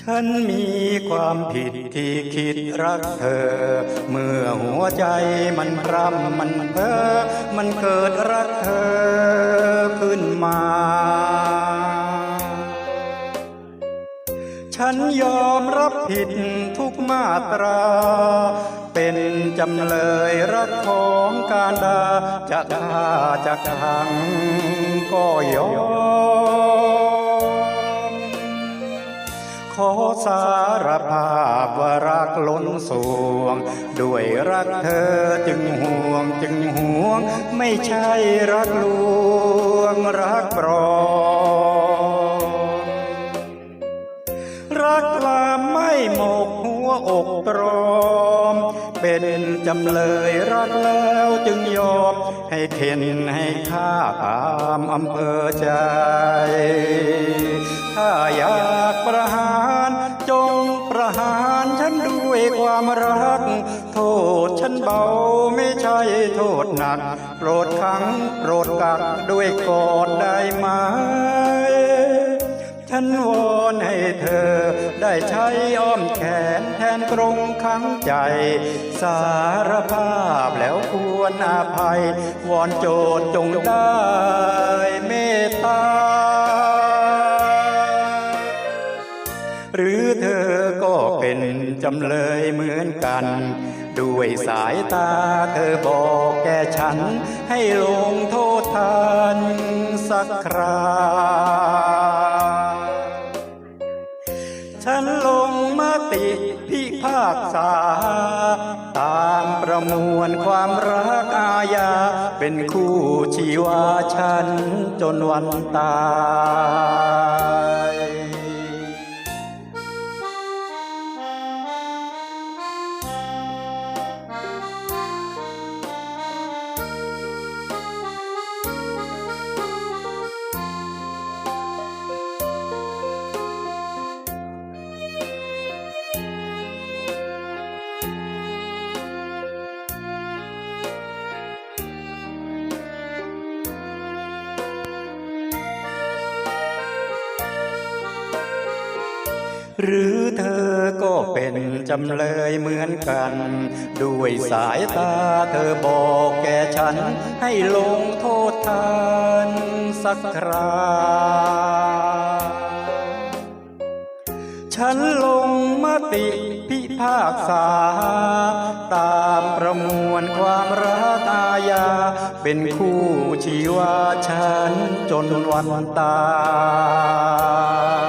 ฉันมีความผิดที่คิดรักเธอ เมื่อหัวใจมันรำมันเพ้อมันเกิดรักเธอขึ้นมา ฉันยอมรับผิดทุกมาตรา เป็นจำเลยรักของการดาจะฆ่าจะขังก็ยอม ขอสารภาพว่ารักล้นสวง ด้วยรักเธอจึงห่วงจึงห่วง ไม่ใช่รักลวงรักปลอมรักความไม่หมกหัวอกตรอม เป็นจำเลยรักแล้วจึงยอม ให้เข็นให้ฆ่าตามอำเภอใจ ถ้าอยากประหาร จงประหารฉันด้วยความรัก โทษฉันเบาไม่ใช่โทษหนัก โปรดขังโปรดกักด้วยกอดได้ไหมฉันวอนให้เธอได้ใช้อ้อมแขนแทนกรงขังใจ สารภาพแล้วควรอาภัย วอนโจทย์จงได้เม เป็นจำเลยเหมือนกัน ด้วยสายตาเธอบอกแก่ฉัน ให้ลงโทษทานสักคราฉันลงมติพิพากษา ตามประมวลความรักอาญา เป็นคู่ชีวาฉันจนวันตาย หรือเธอก็เป็นจำเลยเหมือนกัน ด้วยสายตาเธอบอกแก่ฉัน ให้ลงโทษทานสักคราฉันลงมติพิพากษา ตามประมวลความรักอาญา เป็นคู่ชีวาฉันจนวันตาย